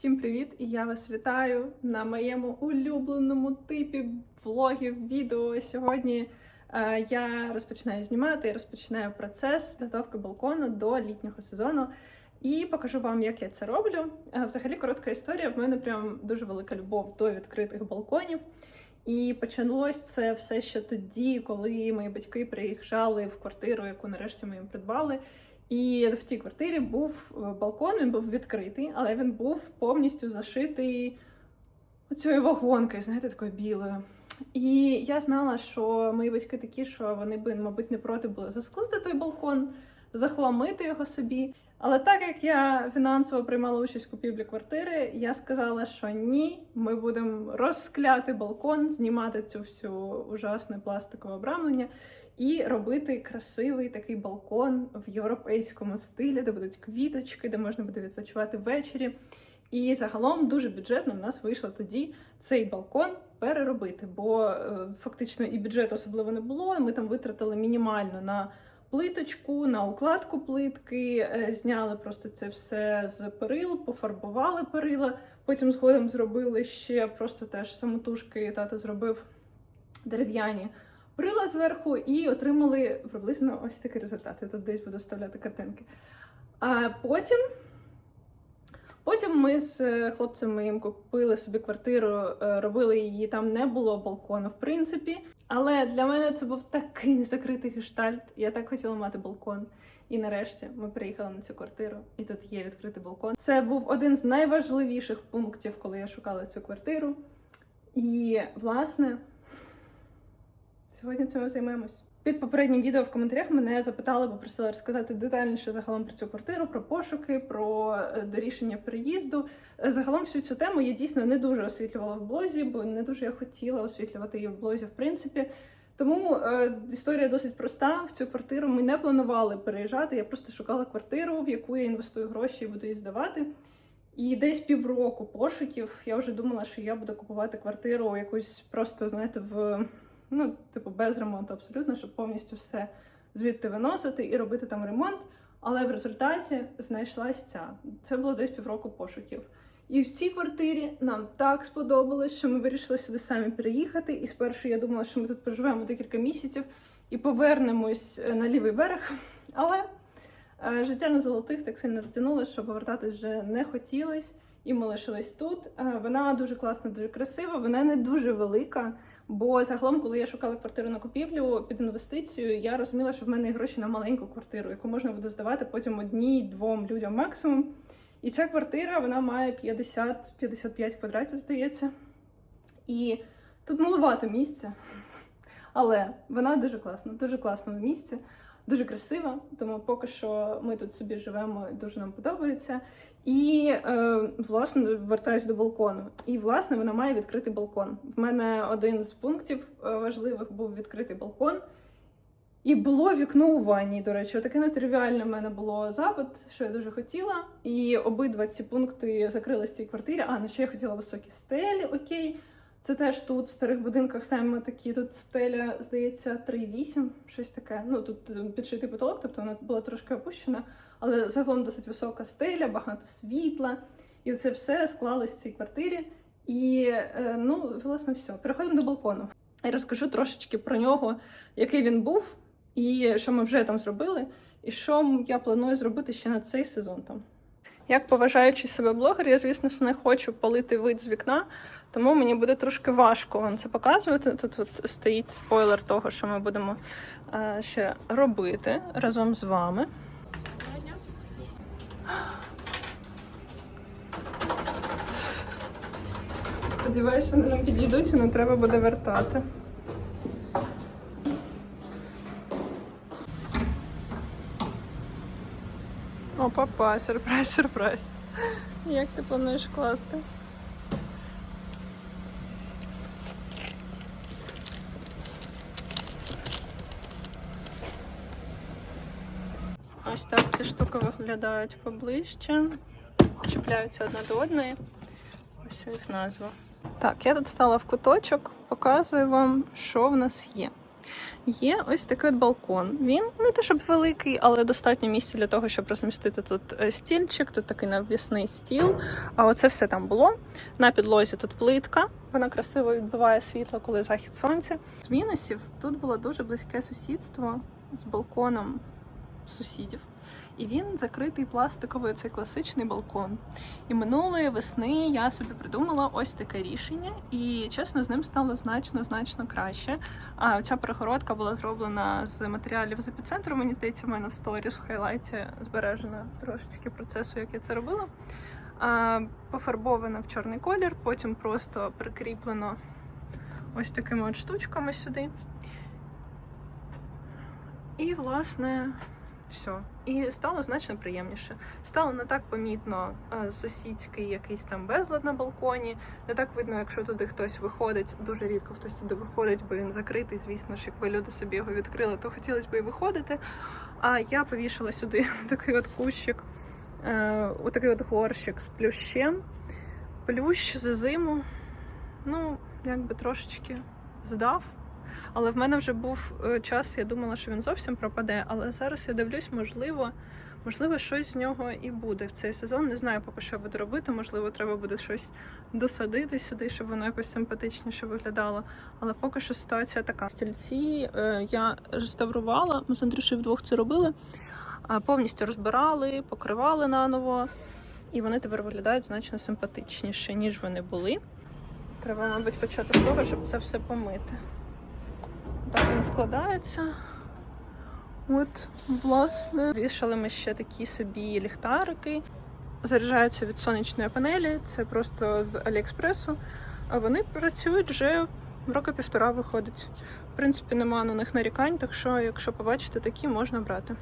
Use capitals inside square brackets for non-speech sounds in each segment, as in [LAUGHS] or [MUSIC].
Всім привіт! І я вас вітаю на моєму улюбленому типі влогів, відео. Сьогодні е, я розпочинаю знімати і розпочинаю процес підготовки балкону до літнього сезону. І покажу вам, як я це роблю. Е, взагалі, коротка історія. В мене прям дуже велика любов до відкритих балконів. І почалось це все ще тоді, коли мої батьки приїжджали в квартиру, яку нарешті ми їм придбали. І в тій квартирі був е, балкон, він був відкритий, але він був повністю зашитий оцією вагонкою, знаєте, такою білою. І я знала, що мої батьки такі, що вони би, мабуть, не проти були засклити той балкон, захламити його собі. Але так як я фінансово приймала участь в купівлі квартири, я сказала, що ні, ми будемо розкляти балкон, знімати цю всю ужасне пластикове обрамлення і робити красивий такий балкон в європейському стилі, де будуть квіточки, де можна буде відпочивати ввечері. І загалом дуже бюджетно в нас вийшло тоді цей балкон переробити, бо е, фактично і бюджету особливо не було. Ми там витратили мінімально на плиточку, на укладку плитки, е, зняли просто це все з перил, пофарбували перила. Потім згодом зробили ще просто теж самотужки. Тато зробив дерев'яні брила зверху і отримали приблизно ось такий результат. Я тут десь буду вставляти картинки. А потім. Потім ми з е, хлопцем моїм купили собі квартиру, е, робили її, там не було балкону, в принципі. Але для мене це був такий незакритий гештальт. Я так хотіла мати балкон. І нарешті ми приїхали на цю квартиру, і тут є відкритий балкон. Це був один з найважливіших пунктів, коли я шукала цю квартиру. І, власне, Сьогодні цим займемось. Під попереднім відео в коментарях мене запитали, попросили розказати детальніше загалом про цю квартиру, про пошуки, про е, рішення приїзду. Е, Загалом всю цю тему я дійсно не дуже освітлювала в блозі, бо не дуже я хотіла освітлювати її в блозі, в принципі. Тому е, історія досить проста. В цю квартиру ми не планували переїжджати. Я просто шукала квартиру, в яку я інвестую гроші і буду її здавати. І десь півроку пошуків я вже думала, що я буду купувати квартиру якусь просто, знаєте, в ну, типу, без ремонту абсолютно, щоб повністю все звідти виносити і робити там ремонт. Але в результаті знайшлась ця. Це було десь півроку пошуків. І в цій квартирі нам так сподобалось, що ми вирішили сюди самі переїхати. І спершу я думала, що ми тут проживемо декілька місяців і повернемось е, на лівий берег. [LAUGHS] Але е, життя на золотих так сильно затягнулося, що повертатись вже не хотілось. І ми лишились тут. Е, Вона дуже класна, дуже красива. Вона не дуже велика. Бо загалом, коли я шукала квартиру на купівлю під інвестицію, я розуміла, що в мене є гроші на маленьку квартиру, яку можна буде здавати потім одній-двом людям максимум. І ця квартира вона має 50-55 квадратів, здається. І тут маловато місця. Але вона дуже класна, дуже класному місці, дуже красива. Тому поки що ми тут собі живемо, дуже нам подобається. І е, власне вертаюсь до балкону. І власне вона має відкритий балкон. В мене один з пунктів е, важливих був відкритий балкон. І було вікно у ванні, до речі, таке нетривіальне в мене було запит, що я дуже хотіла. І обидва ці пункти закрились в цій квартирі. А, ну ще я хотіла високі стелі, окей. Це теж тут в старих будинках саме такі. Тут стеля, здається, 3,8, щось таке. Ну тут е, підшитий потолок, тобто вона була трошки опущена, але загалом досить висока стеля, багато світла. І це все склалось в цій квартирі. І е, ну, власне, все. Переходимо до балкону. Я розкажу трошечки про нього, який він був, і що ми вже там зробили, і що я планую зробити ще на цей сезон там. Як поважаючи себе блогер, я, звісно, не хочу палити вид з вікна, тому мені буде трошки важко вам це показувати. Тут от стоїть спойлер того, що ми будемо е, ще робити разом з вами. Сподіваюсь, вони нам підійдуть не треба буде вертати. О, папа, сюрприз, сюрприз. Як ти плануєш класти? Ось так ці штуки виглядають поближче. Чіпляються одна до одної. Ось їх назва. Так, я тут стала в куточок, показую вам, що в нас є. Є ось такий от балкон. Він не те, щоб великий, але достатньо місця для того, щоб розмістити тут е, стільчик, тут такий навісний стіл. А оце все там було. На підлозі тут плитка. Вона красиво відбиває світло, коли захід сонця. З мінусів тут було дуже близьке сусідство з балконом сусідів. І він закритий пластиковий, цей класичний балкон. І минулої весни я собі придумала ось таке рішення, і чесно, з ним стало значно значно краще. А ця перегородка була зроблена з матеріалів з епіцентру. Мені здається, в мене в сторіс в хайлайті збережено трошечки процесу, як я це робила. А, пофарбована в чорний колір, потім просто прикріплено ось такими от штучками сюди. І, власне, все. І стало значно приємніше. Стало не так помітно е, сусідський якийсь там безлад на балконі. Не так видно, якщо туди хтось виходить. Дуже рідко хтось туди виходить, бо він закритий. Звісно ж, якби люди собі його відкрили, то хотілося б і виходити. А я повішала сюди [LAUGHS] такий от кущик, е, отакий от горщик з плющем. Плющ за зиму. Ну, якби трошечки здав. Але в мене вже був е, час, я думала, що він зовсім пропаде. Але зараз я дивлюсь, можливо, можливо, щось з нього і буде в цей сезон. Не знаю поки що буду робити. Можливо, треба буде щось досадити сюди, щоб воно якось симпатичніше виглядало. Але поки що ситуація така. Стільці е, я реставрувала. Ми з Андрюшею вдвох це робили. Повністю розбирали, покривали наново, і вони тепер виглядають значно симпатичніше, ніж вони були. Треба, мабуть, почати з того, щоб це все помити. Так він складається. От, власне, вішали ми ще такі собі ліхтарики. Заряджаються від сонячної панелі, це просто з Аліекспресу. А вони працюють вже роки півтора виходить. В принципі, нема на них нарікань, так що, якщо побачите такі, можна брати.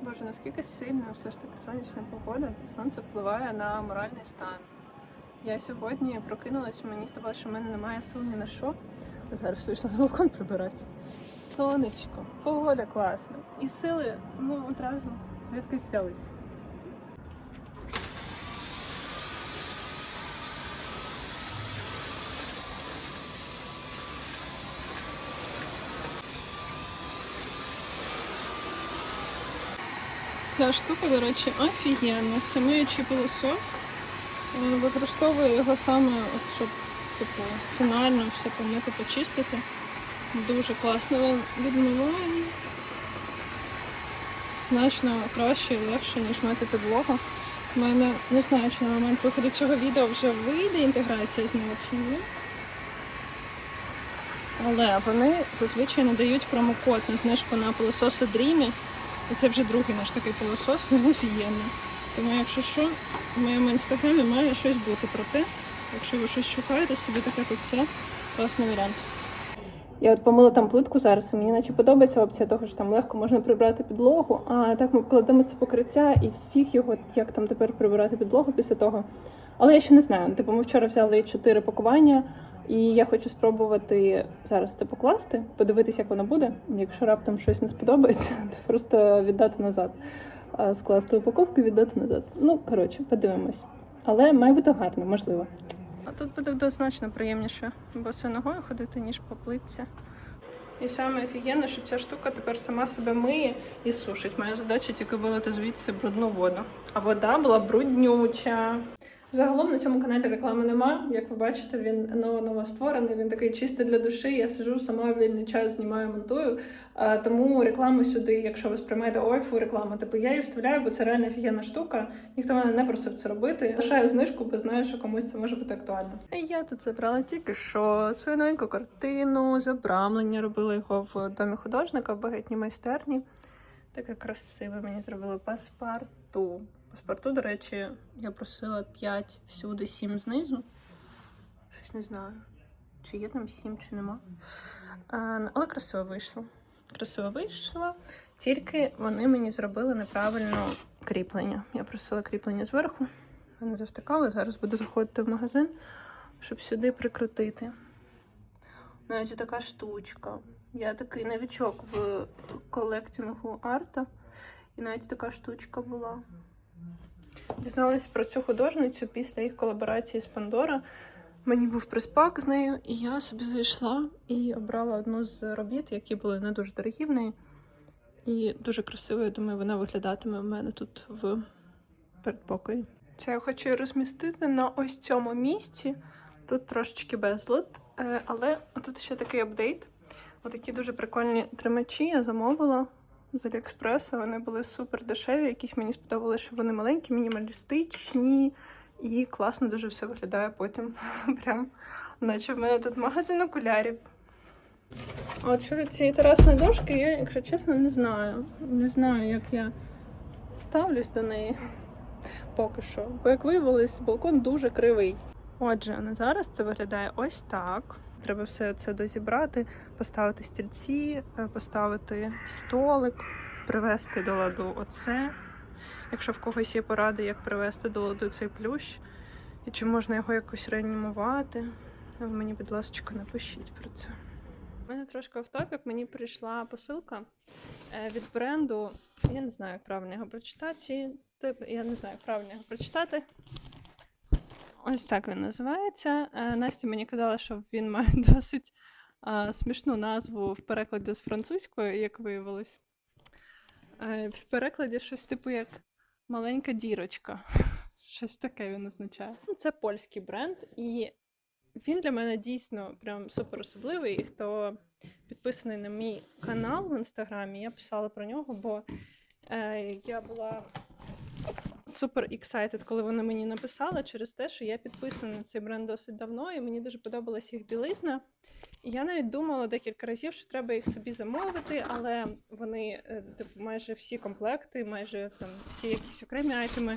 Боже, наскільки сильно все ж таки сонячна погода, сонце впливає на моральний стан. Я сьогодні прокинулася, мені здавалося, що в мене немає сил ні на що. Зараз вийшла на балкон прибирати. Сонечко, погода класна. І сили ну одразу звідкись взялись. Ця штука, до речі, офігенна. Це миючий пилосос. Е, Використовую його саме, щоб типу, фінально все помити, почистити. Дуже класно відмиває. Значно краще і легше, ніж мити підлогу. У мене не знаю, чи на момент виходу цього відео вже вийде інтеграція з чи. Але вони зазвичай надають промокод на знижку на пилососи Dreamy. І це вже другий наш такий пилосос, він [LAUGHS] офігенний. Тому, якщо що, в моєму інстаграмі має щось бути про те. Якщо ви щось шукаєте собі таке, то це класний варіант. Я от помила там плитку зараз, і мені наче подобається опція того, що там легко можна прибрати підлогу. А так ми кладемо це покриття і фіг його, як там тепер прибирати підлогу після того. Але я ще не знаю. Типу, ми вчора взяли чотири пакування, і я хочу спробувати зараз це покласти, подивитися, як воно буде. Якщо раптом щось не сподобається, [LAUGHS] то просто віддати назад. Скласти упаковку і віддати назад. Ну, коротше, подивимось. Але має бути гарно, можливо. А тут буде значно приємніше босою ногою ходити, ніж по плитці. І саме офігенне, що ця штука тепер сама себе миє і сушить. Моя задача тільки вилити звідси брудну воду. А вода була бруднюча. Загалом на цьому каналі реклами нема. Як ви бачите, він ново створений. Він такий чистий для душі. Я сижу сама вільний час, знімаю, монтую. Тому рекламу сюди, якщо ви сприймаєте ойфу рекламу, типу я її вставляю, бо це реально офігенна штука. Ніхто мене не просив це робити. Лишаю знижку, бо знаю, що комусь це може бути актуально. Я тут забрала тільки що свою новеньку картину, забрамлення робила його в домі художника в багатній майстерні. Таке красиве мені зробили паспорту. Паспорту, до речі, я просила 5 всюди, 7 знизу. Щось не знаю, чи є там 7, чи нема. Але красиво вийшло. Красиво вийшло, тільки вони мені зробили неправильно кріплення. Я просила кріплення зверху. Вони завтикали. Зараз буду заходити в магазин, щоб сюди прикрутити. Навіть така штучка. Я такий новічок в колектингу арта. І навіть така штучка була. Дізналася про цю художницю після їх колаборації з Пандора. Мені був приспак з нею, і я собі зайшла і обрала одну з робіт, які були не дуже дорогі в неї. І дуже красиво, я думаю, вона виглядатиме в мене тут в передпокої. Це я хочу розмістити на ось цьому місці. Тут трошечки безлад, е, але тут ще такий апдейт. Отакі дуже прикольні тримачі я замовила з Аліекспреса. Вони були супер дешеві. Якісь мені сподобалося, що вони маленькі, мінімалістичні і класно дуже все виглядає потім. [LAUGHS] Прям, наче в мене тут магазин окулярів. От щодо цієї терасної дошки, я, якщо чесно, не знаю. Не знаю, як я ставлюсь до неї [LAUGHS] поки що. Бо як виявилось, балкон дуже кривий. Отже, на зараз це виглядає ось так. Треба все це дозібрати, поставити стільці, е, поставити столик, привести до ладу оце. Якщо в когось є поради, як привести до ладу цей плющ, і чи можна його якось реанімувати, ви мені, будь ласка, напишіть про це. У мене трошки автопік, мені прийшла посилка е, від бренду. Я не знаю, як правильно його прочитати. Я не знаю, як правильно його прочитати. Ось так він називається. Е, Настя мені казала, що він [LAUGHS] має досить смішну назву в перекладі з французької, як виявилось. Е, В перекладі щось типу як маленька дірочка. [LAUGHS] Щось таке він означає. Ну, Це польський бренд, і він для мене дійсно прям супер особливий. І хто підписаний на мій канал в інстаграмі, я писала про нього, бо е, я була супер excited, коли вони мені написали через те, що я підписана на цей бренд досить давно, і мені дуже подобалась їх білизна. І я навіть думала декілька разів, що треба їх собі замовити, але вони е, типу, майже всі комплекти, майже там всі якісь окремі айтеми,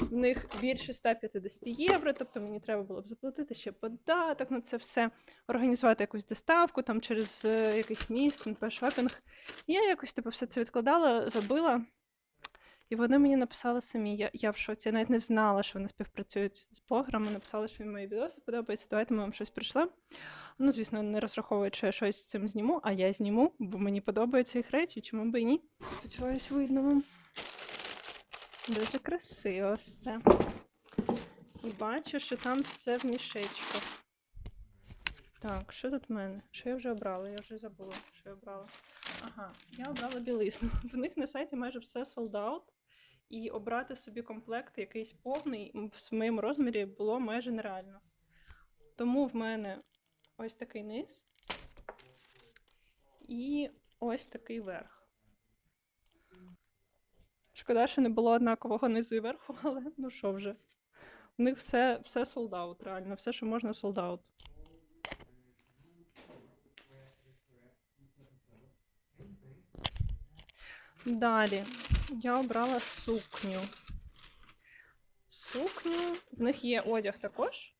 в них більше 150 євро. Тобто мені треба було б заплатити ще податок на це все, організувати якусь доставку там через е, якийсь міст, шопінг. Я якось типу все це відкладала, забила. І вони мені написали самі. Я, я в шоці, я навіть не знала, що вони співпрацюють з блогерами. Написали, що їм мої відоси подобаються. Давайте ми вам щось прийшли. Ну, звісно, не розраховують, що я щось з цим зніму, а я зніму, бо мені подобаються їх речі, чому би і ні. Сподіваюсь, видно вам. Дуже красиво все. І бачу, що там все в мішечках. Так, що тут в мене? Що я вже обрала? Я вже забула, що я обрала. Ага, я обрала білизну. [LAUGHS] В них на сайті майже все sold out. І обрати собі комплект якийсь повний в моєму розмірі було майже нереально. Тому в мене ось такий низ і ось такий верх. Шкода, що не було однакового низу і верху, [LAUGHS] але ну що вже. У них все, все out, реально, все, що можна, out. Далі я обрала сукню. Сукню. В них є одяг також.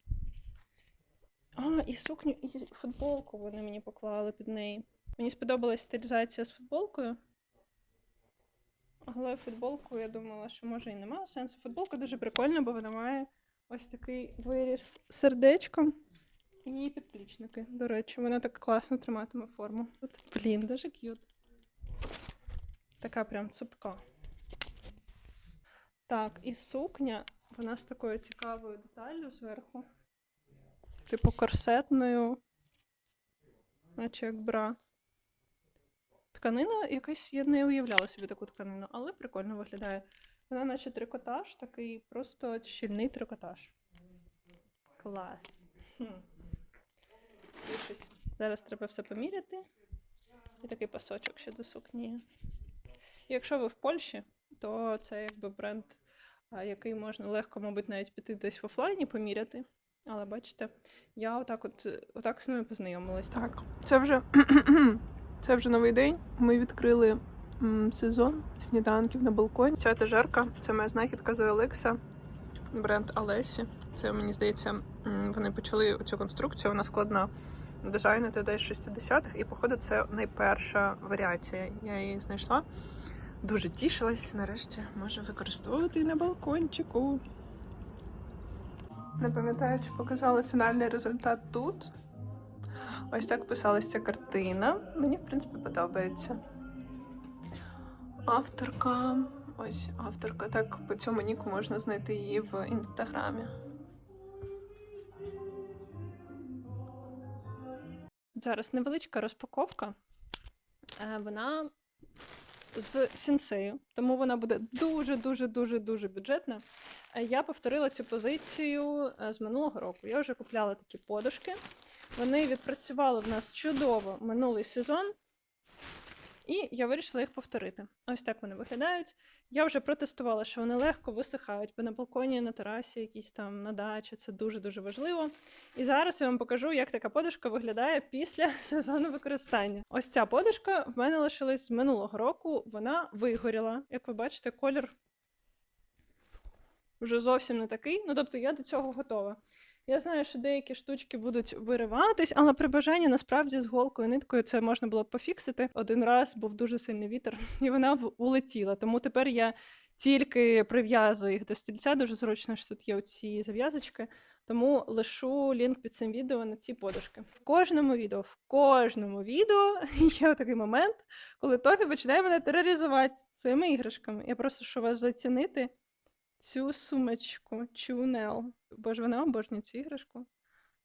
А, і сукню, і футболку вони мені поклали під неї. Мені сподобалась стилізація з футболкою. Але футболку я думала, що може і немає сенсу. Футболка дуже прикольна, бо вона має ось такий виріз сердечком і підплічники. До речі, вона так класно триматиме форму. Тут, блін, дуже к'ют. Така прям цупка. Так, і сукня, вона з такою цікавою деталлю зверху. Типу корсетною, наче як бра. Тканина якась, я не уявляла собі таку тканину, але прикольно виглядає. Вона наче трикотаж, такий просто щільний трикотаж. Клас. Хм. Зараз треба все поміряти. І такий пасочок ще до сукні. Якщо ви в Польщі, то це якби бренд, який можна легко, мабуть, навіть піти десь в офлайні поміряти. Але бачите, я отак от отак з ними познайомилась. Так, це вже [CLEARS THROAT] це вже новий день. Ми відкрили м, сезон сніданків на балконі. Ця етажерка це моя знахідка з Олекса, бренд Алесі. Це мені здається, вони почали цю конструкцію, вона складна. Дизайнити десь 60-х, і походу це найперша варіація. Я її знайшла. Дуже тішилась, нарешті можу використовувати на балкончику. Не пам'ятаю, чи показала фінальний результат тут. Ось так писалася ця картина. Мені, в принципі, подобається. Авторка. Ось авторка. Так, по цьому ніку можна знайти її в інстаграмі. Зараз невеличка розпаковка. Е, Вона з сінсею, тому вона буде дуже, дуже, дуже, дуже бюджетна. Е, Я повторила цю позицію е, з минулого року. Я вже купляла такі подушки. Вони відпрацювали в нас чудово минулий сезон. І я вирішила їх повторити. Ось так вони виглядають. Я вже протестувала, що вони легко висихають, бо на балконі, на терасі, якісь там на дачі. Це дуже-дуже важливо. І зараз я вам покажу, як така подушка виглядає після [LAUGHS] сезону використання. Ось ця подушка в мене лишилась з минулого року. Вона вигоріла. Як ви бачите, колір вже зовсім не такий. Ну тобто я до цього готова. Я знаю, що деякі штучки будуть вириватись, але при бажанні насправді з голкою ниткою це можна було пофіксити. Один раз був дуже сильний вітер, [LAUGHS] і вона улетіла. Тому тепер я тільки прив'язую їх до стільця. Дуже зручно, що тут є оці зав'язочки. Тому лишу лінк під цим відео на ці подушки. В кожному відео, в кожному відео [LAUGHS] є такий момент, коли Тофі починає мене тероризувати своїми іграшками. Я прошу що вас зацінити цю сумочку Чунел. Бо ж вона обожнює цю іграшку.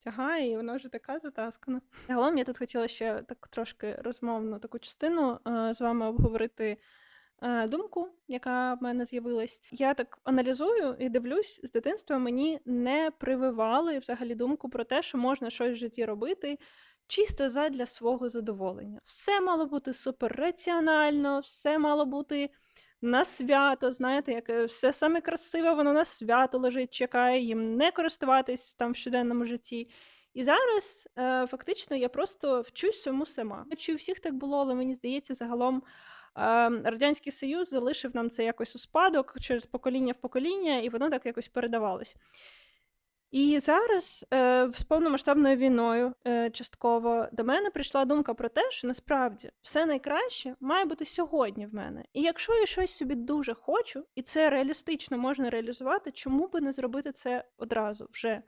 Тягає, і вона вже така затаскана. Загалом я тут хотіла ще так трошки розмовну таку частину е, з вами обговорити е, думку, яка в мене з'явилась. Я так аналізую і дивлюсь, з дитинства мені не прививали взагалі думку про те, що можна щось в житті робити чисто задля свого задоволення. Все мало бути суперраціонально, все мало бути на свято, знаєте, як е, все саме красиве, воно на свято лежить, чекає їм не користуватись там в щоденному житті. І зараз е, фактично я просто вчусь цьому сама. Чи у всіх так було, але мені здається, загалом е, Радянський Союз залишив нам це якось у спадок через покоління в покоління, і воно так якось передавалось. І зараз е, з повномасштабною війною е, частково до мене прийшла думка про те, що насправді все найкраще має бути сьогодні в мене. І якщо я щось собі дуже хочу, і це реалістично можна реалізувати, чому би не зробити це одразу вже?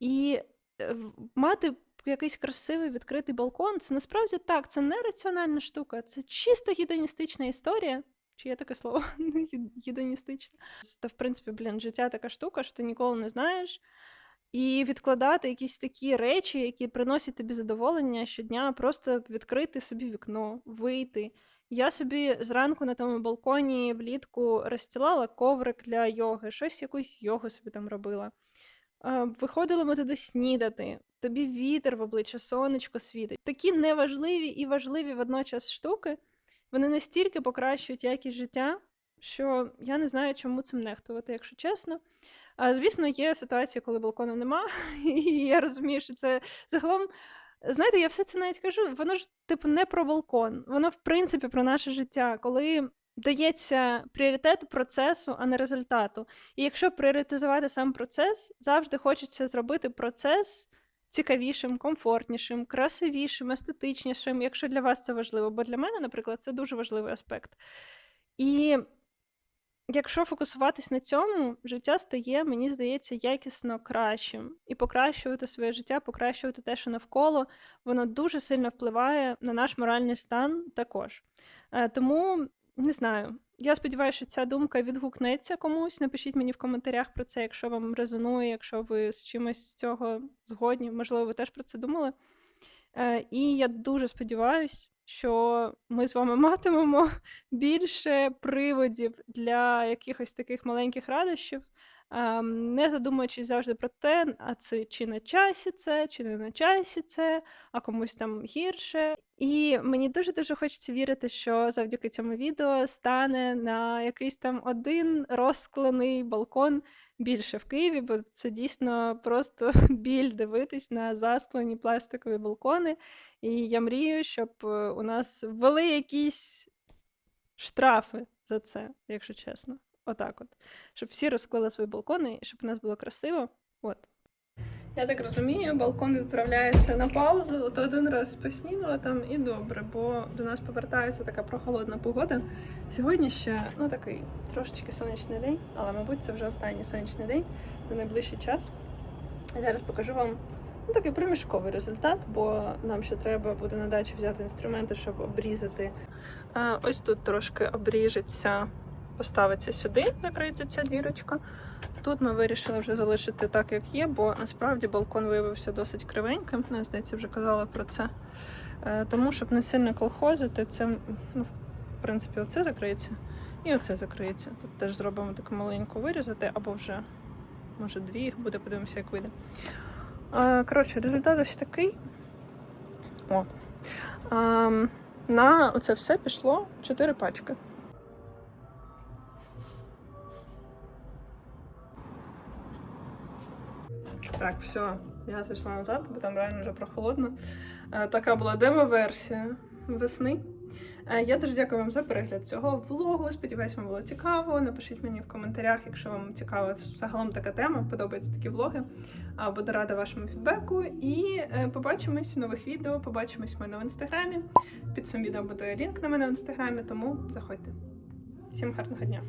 І е, мати якийсь красивий відкритий балкон, це насправді так, це не раціональна штука, це чисто гедоністична історія. Чи є таке слово? [LAUGHS] Гедоністична. Та, в принципі, блін, життя така штука, що ти ніколи не знаєш. І відкладати якісь такі речі, які приносять тобі задоволення щодня, просто відкрити собі вікно, вийти. Я собі зранку на тому балконі влітку розстілала коврик для йоги, щось якусь йогу собі там робила. Виходили ми туди снідати, тобі вітер в обличчя, сонечко світить. Такі неважливі і важливі водночас штуки, вони настільки покращують якість життя, що я не знаю, чому цим нехтувати, якщо чесно. А, звісно, є ситуації, коли балкону нема, [LAUGHS] і я розумію, що це загалом. Знаєте, я все це навіть кажу, воно ж типу не про балкон, воно в принципі про наше життя, коли дається пріоритет процесу, а не результату. І якщо пріоритизувати сам процес, завжди хочеться зробити процес цікавішим, комфортнішим, красивішим, естетичнішим, якщо для вас це важливо. Бо для мене, наприклад, це дуже важливий аспект. І якщо фокусуватись на цьому, життя стає, мені здається, якісно кращим. І покращувати своє життя, покращувати те, що навколо, воно дуже сильно впливає на наш моральний стан також. Е, Тому не знаю. Я сподіваюся, що ця думка відгукнеться комусь. Напишіть мені в коментарях про це, якщо вам резонує, якщо ви з чимось з цього згодні. Можливо, ви теж про це думали. Е, І я дуже сподіваюся, що ми з вами [LAUGHS] матимемо більше приводів для якихось таких маленьких радощів, ем, не задумуючись завжди про те, а це чи на часі це, чи не на часі це, а комусь там гірше. І мені дуже дуже хочеться вірити, що завдяки цьому відео стане на якийсь там один розклений балкон більше в Києві, бо це дійсно просто [LAUGHS] біль дивитись на засклені пластикові балкони. І я мрію, щоб е, у нас ввели якісь штрафи за це, якщо чесно. Отак от. Щоб всі розклали свої балкони, щоб у нас було красиво. От. Я так розумію, балкон відправляється на паузу. От один раз поснідала там і добре, бо до нас повертається така прохолодна погода. Сьогодні ще ну такий трошечки сонячний день, але мабуть це вже останній сонячний день на найближчий час. Зараз покажу вам Ну, такий примішковий результат, бо нам ще треба буде на дачі взяти інструменти, щоб обрізати. Ось тут трошки обріжеться, поставиться сюди, закриється ця дірочка. Тут ми вирішили вже залишити так, як є, бо насправді балкон виявився досить кривеньким. Ну, Я, здається, вже казала про це. Е, Тому, щоб не сильно колхозити, це ну, в принципі оце закриється і оце закриється. Тут теж зробимо таку маленьку вирізати, або вже може дві їх буде, подивимося, як вийде. Е, Коротше, результат ось такий. О. Ем, на оце все пішло 4 пачки. Так, все, я зайшла назад, бо там реально вже прохолодно. Е, Така була демо-версія весни. Е, Я дуже дякую вам за перегляд цього влогу. Сподіваюсь, вам було цікаво. Напишіть мені в коментарях, якщо вам цікава загалом така тема, подобаються такі влоги. Буду рада вашому фідбеку. І е, побачимось в нових відео. Побачимось в мене в інстаграмі. Під цим відео буде лінк на мене в інстаграмі, тому заходьте. Всім гарного дня!